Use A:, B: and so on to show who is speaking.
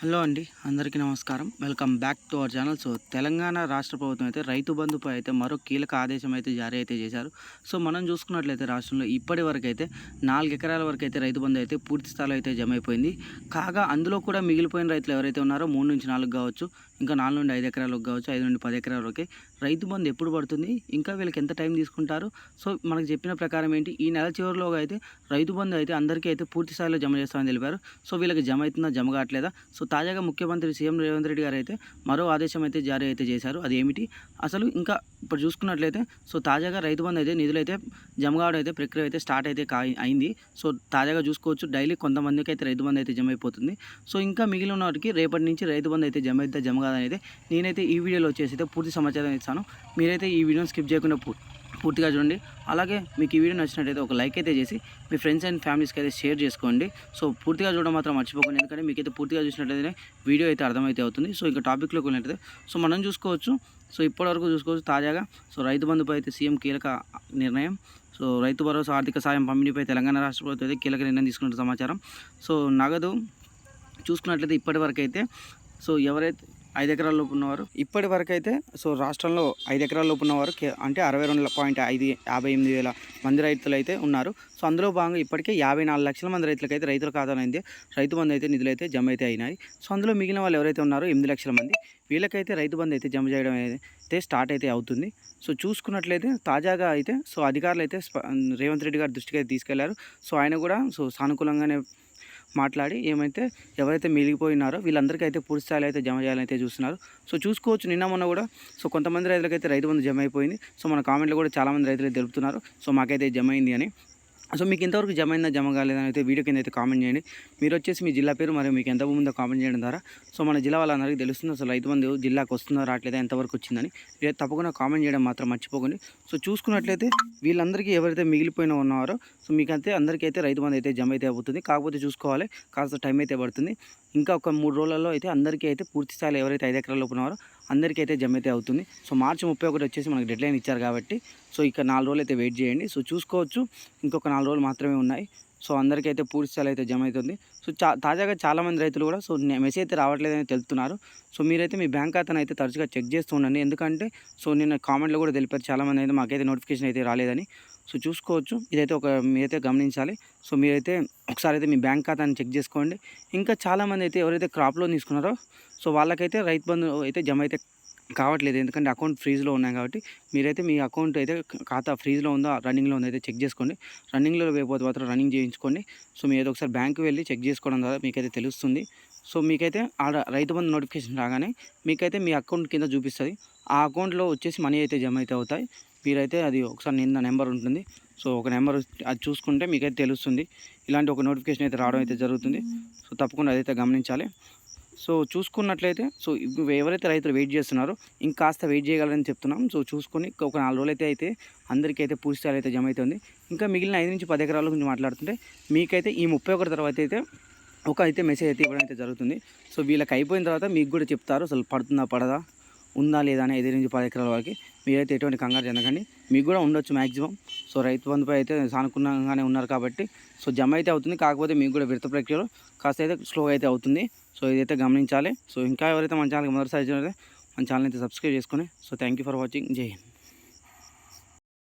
A: Hello అండి అందరికీ నమస్కారం. Welcome back to our channel. So Telangana రాష్ట్ర ప్రభుత్వం అయితే రైతు బంధుపై అయితే మరో కీలక ఆదేశం అయితే జారీ అయితే చేశారు. సో మనం చూసుకున్నట్లయితే రాష్ట్రంలో ఇప్పటి వరకు అయితే నాలుగు ఎకరాల వరకు అయితే రైతు బంధు అయితే పూర్తి స్థాయిలో అయితే జమ అయిపోయింది కాగా అందులో కూడా మిగిలిపోయిన రైతులు ఎవరైతే ఉన్నారో మూడు నుంచి నాలుగు కావచ్చు. ఇంకా నాలుగు నుండి ఐదు ఎకరాలకు కావచ్చు ఐదు నుండి పది ఎకరాల వరకే రైతు బంధు ఎప్పుడు పడుతుంది? ఇంకా వీళ్ళకి ఎంత టైం తీసుకుంటారు? సో మనకు చెప్పిన ప్రకారం ఏంటి? ఈ నెల చివరిలోగా అయితే రైతు బంధు అయితే అందరికీ అయితే పూర్తి స్థాయిలో జమ చేస్తామని తెలిపారు. సో వీళ్ళకి జమ అవుతుందా జమ కావట్లేదా? సో తాజాగా ముఖ్యమంత్రి సీఎం రేవంత్ రెడ్డి గారు అయితే మరో ఆదేశం అయితే జారీ అయితే చేశారు. అది ఏమిటి? అసలు ఇంకా ఇప్పుడు చూసుకున్నట్లయితే సో తాజాగా రైతు బంధు అయితే నిధులు అయితే జమ కావడం అయితే ప్రక్రియ అయితే స్టార్ట్ అయితే కా అయింది. సో తాజాగా చూసుకోవచ్చు డైలీ కొంతమందికి అయితే రైతు బంధు అయితే జమ అయిపోతుంది సో ఇంకా మిగిలిన వారికి రేపటి నుంచి రైతు బంధు అయితే జమ అయితే జమ కాదని అయితే నేనైతే ఈ వీడియోలో వచ్చేసి అయితే పూర్తి సమాచారం ఇస్తాను. మీరైతే ఈ వీడియోని స్కిప్ చేయకుండా పూర్తిగా చూడండి. అలాగే మీకు ఈ వీడియో నచ్చినట్టయితే ఒక లైక్ అయితే చేసి మీ ఫ్రెండ్స్ అండ్ ఫ్యామిలీస్కి అయితే షేర్ చేసుకోండి. సో పూర్తిగా చూడడం మాత్రం మర్చిపోకండి. ఎందుకంటే మీకైతే పూర్తిగా చూసినట్లయితే వీడియో అయితే అర్థమైతే అవుతుంది. సో ఇక టాపిక్లోకి వెళ్ళినట్టయితే సో మనం చూసుకోవచ్చు. సో ఇప్పటివరకు చూసుకోవచ్చు తాజాగా సో రైతు బంధుపై అయితే సీఎం కీలక నిర్ణయం. సో రైతు భరోసా ఆర్థిక సాయం పంపిణీపై తెలంగాణ రాష్ట్ర ప్రభుత్వం అయితే కీలక నిర్ణయం తీసుకున్న సమాచారం. సో నగదు చూసుకున్నట్లయితే ఇప్పటివరకు అయితే సో ఎవరైతే ఐదు ఎకరాల లోపు ఉన్నవారు. ఇప్పటి వరకు అయితే సో రాష్ట్రంలో ఐదు ఎకరాల లోపు ఉన్నవారు కే- అంటే అరవై రెండు పాయింట్ ఐదు యాభై ఎనిమిది వేల మంది రైతులు అయితే ఉన్నారు. సో అందులో భాగంగా ఇప్పటికే యాభై నాలుగు లక్షల మంది రైతులకైతే రైతుల ఖాతాలో రైతు బంధు అయితే నిధులు అయితే జమ అయితే అయినాయి. సో అందులో మిగిలిన వాళ్ళు ఎవరైతే ఉన్నారో ఎనిమిది లక్షల మంది వీళ్ళకైతే రైతు బంధు అయితే జమ చేయడం అయితే స్టార్ట్ అయితే అవుతుంది. సో చూసుకున్నట్లయితే తాజాగా అయితే సో అధికారులు అయితే రేవంత్ రెడ్డి గారి దృష్టికి అయితే తీసుకెళ్ళారు. సో ఆయన కూడా సో సానుకూలంగానే మాట్లాడి ఏమైతే ఎవరైతే మిగిలిపోయినారో వీళ్ళందరికీ అయితే పూర్తి స్థాయిలో అయితే జమ చేయాలని చూస్తున్నారు. సో చూసుకోవచ్చు నిన్న మొన్న కూడా సో కొంతమంది రైతులకైతే రైతు బంధు జమ అయిపోయింది. సో మన కామెంట్లో కూడా చాలామంది రైతులు అయితే తెలుపుతున్నారు. సో మాకైతే జమ అయింది అని సో మీకు ఇంతవరకు జమ అయిందా జమ కాలేదని అయితే వీడియో కింద అయితే కామెంట్ చేయండి. మీరు వచ్చేసి మీ జిల్లా పేరు మరియు మీకు ఎంత ముందో ఉందో కామెంట్ చేయడం ద్వారా. సో మన జిల్లా వాళ్ళందరికీ తెలుస్తుంది అసలు రైతు మంది జిల్లాకు వస్తుందో రావట్లేదా ఎంతవరకు వచ్చిందని. తప్పకుండా కామెంట్ చేయడం మాత్రం మర్చిపోకండి. సో చూసుకున్నట్లయితే వీళ్ళందరికీ ఎవరైతే మిగిలిపోయిన ఉన్నారో సో మీకైతే అందరికీ అయితే రైతు బంధు అయితే జమ అయితే అవుతుంది. కాకపోతే చూసుకోవాలి కాస్త టైం అయితే పడుతుంది. ఇంకా ఒక మూడు రోజులలో అయితే అందరికీ అయితే పూర్తి స్థాయిలో ఎవరైతే ఐదు ఎకరాల లోపు ఉన్నారో అందరికీ అయితే జమ అయితే అవుతుంది. సో మార్చి ముప్పై ఒకటి వచ్చేసి మనకి డెడ్ లైన్ ఇచ్చారు కాబట్టి సో ఇక నాలుగు రోజులు అయితే వెయిట్ చేయండి. సో చూసుకోవచ్చు ఇంకొక నాలుగు రోజులు మాత్రమే ఉన్నాయి. సో అందరికీ అయితే పూర్తి స్థాయిలో అయితే జమ అవుతుంది. సో చా తాజాగా చాలామంది రైతులు కూడా సో మెసేజ్ అయితే రావట్లేదని తెలుపుతున్నారు. సో మీరైతే మీ బ్యాంక్ ఖాతాను అయితే తరచుగా చెక్ చేస్తూ ఉండండి. ఎందుకంటే సో నిన్న కామెంట్లో కూడా తెలిపారు చాలామంది అయితే మాకైతే నోటిఫికేషన్ అయితే రాలేదని. సో చూసుకోవచ్చు. ఇదైతే ఒక మీరైతే గమనించాలి. సో మీరైతే ఒకసారి అయితే మీ బ్యాంక్ ఖాతాని చెక్ చేసుకోండి. ఇంకా చాలామంది అయితే ఎవరైతే క్రాప్ లోన్ తీసుకున్నారో సో వాళ్ళకైతే రైతు బంధు అయితే జమ అయితే కావట్లేదు. ఎందుకంటే అకౌంట్ ఫ్రీజ్లో ఉన్నాయి కాబట్టి మీరైతే మీ అకౌంట్ అయితే ఖాతా ఫ్రీజ్లో ఉందో రన్నింగ్లో ఉందో అయితే చెక్ చేసుకోండి. రన్నింగ్లో లేకపోతే మాత్రం రన్నింగ్ చేయించుకోండి. సో మీరు ఒకసారి బ్యాంకు వెళ్ళి చెక్ చేసుకోవడం ద్వారా మీకైతే తెలుస్తుంది. సో మీకైతే ఆడ రైతు బంధు నోటిఫికేషన్ రాగానే మీకైతే మీ అకౌంట్ కింద చూపిస్తుంది. ఆ అకౌంట్లో వచ్చేసి మనీ అయితే జమ అయితే అవుతాయి. మీరైతే అది ఒకసారి నిన్న నెంబర్ ఉంటుంది. సో ఒక నెంబర్ అది చూసుకుంటే మీకైతే తెలుస్తుంది. ఇలాంటి ఒక నోటిఫికేషన్ అయితే రావడం అయితే జరుగుతుంది. సో తప్పకుండా అదైతే గమనించాలి. సో చూసుకున్నట్లయితే సో ఎవరైతే రైతులు వెయిట్ చేస్తున్నారో ఇంకాస్త వెయిట్ చేయగలరని చెప్తున్నాం. సో చూసుకొని ఒక నాలుగు రోజులు అయితే అయితే అందరికీ అయితే పూర్తి స్థాయిలో అయితే జమ అవుతుంది. ఇంకా మిగిలిన ఐదు నుంచి పది ఎకరాల గురించి మాట్లాడుతుంటే మీకైతే ఈ ముప్పై ఒకటి తర్వాత అయితే ఒక అయితే మెసేజ్ అయితే ఇవ్వడం అయితే జరుగుతుంది. సో వీళ్ళకి అయిపోయిన తర్వాత మీకు కూడా చెప్తారు. అసలు పడుతుందా పడదా? ఉందా లేదా అని ఐదు నుంచి పది ఎకరాల వరకు మీరైతే ఎటువంటి కంగారు చెందకండి. మీకు కూడా ఉండొచ్చు మ్యాక్సిమం సో రైతు బంధుపై అయితే సానుకూలంగానే ఉన్నారు కాబట్టి సో జమ అయితే అవుతుంది. కాకపోతే మీకు కూడా విడత ప్రక్రియలో కాస్త అయితే స్లో అయితే అవుతుంది. సో ఇదైతే గమనించాలి. సో ఇంకా ఎవరైతే మన ఛానల్కి మొదటిసారి మన ఛానల్ అయితే సబ్స్క్రైబ్ చేసుకొని so thank you for watching జై హింద్.